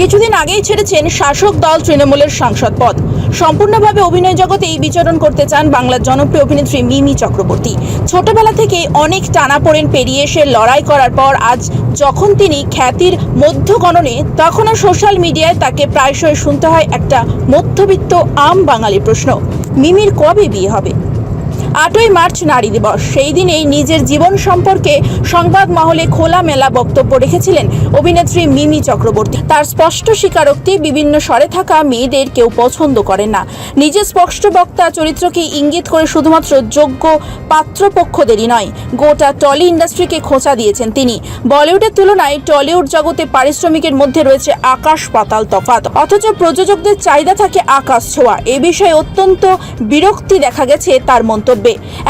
কিছুদিন আগেই ছেড়েছেন শাসক দল তৃণমূলের সাংসদ পদ। সম্পূর্ণভাবে অভিনয় জগতেই বিচরণ করতে চান বাংলার জনপ্রিয় অভিনেত্রী মিমি চক্রবর্তী। ছোটবেলা থেকে অনেক টানাপোড়েন পেরিয়ে এসে লড়াই করার পর আজ যখন তিনি খ্যাতির মধ্যগণনে তখনও সোশ্যাল মিডিয়ায় তাকে প্রায়শই শুনতে হয় একটা মধ্যবিত্ত আম বাঙালি প্রশ্ন, মিমির কবে বিয়ে হবে? আটই মার্চ নারী দিবস। সেই দিনেই নিজের জীবন সম্পর্কে সংবাদ মহলে খোলামেলা বক্তব্য রেখেছিলেন অভিনেত্রী মিমি চক্রবর্তী। তার স্পষ্ট স্বীকারোক্তি, বিভিন্ন স্বরে থাকা মেয়েদের কেউ পছন্দ করে না। নিজের স্পষ্ট বক্তা চরিত্রকে ইঙ্গিত করে শুধুমাত্র যোগ্য পাত্রপক্ষদেরই নয়, গোটা টলি ইন্ডাস্ট্রিকে খোঁচা দিয়েছেন তিনি। বলিউডের তুলনায় টলিউড জগতে পারিশ্রমিকের মধ্যে রয়েছে আকাশ পাতাল তফাৎ। অথচ প্রযোজকদের চাহিদা থাকে আকাশ ছোঁয়া। এ বিষয়ে অত্যন্ত বিরক্তি দেখা গেছে তার মন্তব্যে।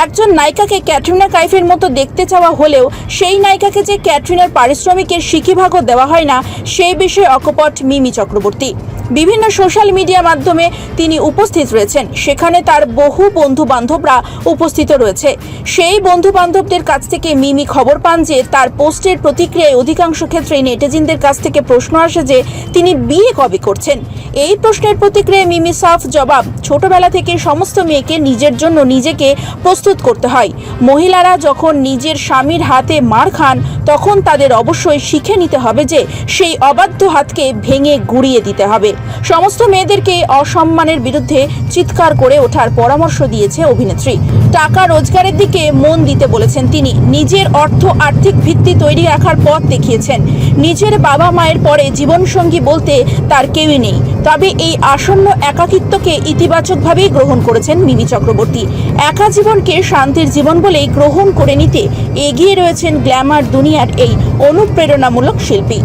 একজন নায়িকাকে ক্যাটরিনা কাইফের মতো দেখতে চাওয়া হলেও সেই নায়িকাকে যে ক্যাটরিনার পারিশ্রমিকের সিকিভাগও দেওয়া হয় না, সেই বিষয়ে অকপট মিমি চক্রবর্তী। বিভিন্ন সোশ্যাল মিডিয়া মাধ্যমে তিনি উপস্থিত রয়েছেন। সেখানে তার বহু বন্ধু বান্ধবরা উপস্থিত রয়েছে। সেই বন্ধু বান্ধবদের কাছ থেকে মিমি খবর পান যে, তার পোস্টের প্রতিক্রিয়ায় অধিকাংশ ক্ষেত্রে নেটিজিনদের কাছ থেকে প্রশ্ন আসে যে, তিনি বিয়ে কবে করছেন? এই প্রশ্নের প্রতিক্রিয়ায় মিমি সাফ জবাব, ছোটবেলা থেকে সমস্ত মেয়েকে নিজের জন্য নিজেকে প্রস্তুত করতে হয়। মহিলারা যখন নিজের স্বামীর হাতে মার খান, তখন তাদের অবশ্যই শিখে নিতে হবে যে, সেই অবাধ্য হাতকে ভেঙে গুড়িয়ে দিতে হবে। সমস্ত মেয়েদেরকে অসম্মানের বিরুদ্ধে চিৎকার করে ওঠার পরামর্শ দিয়েছে অভিনেত্রী। টাকা রোজগারের দিকে মন দিতে বলেছেন তিনি। নিজের অর্থ আর্থিক ভিত্তি তৈরি রাখার পথ দেখিয়েছেন। নিজের বাবা মায়ের পরে জীবনসঙ্গী বলতে তার কেউই নেই। তবে এই আসন্ন একাকিত্বকে ইতিবাচকভাবেই গ্রহণ করেছেন মিমি চক্রবর্তী। একা জীবনকে শান্তির জীবন বলেই গ্রহণ করে নিতে এগিয়ে রয়েছেন গ্ল্যামার দুনিয়ার এই অনুপ্রেরণামূলক শিল্পী।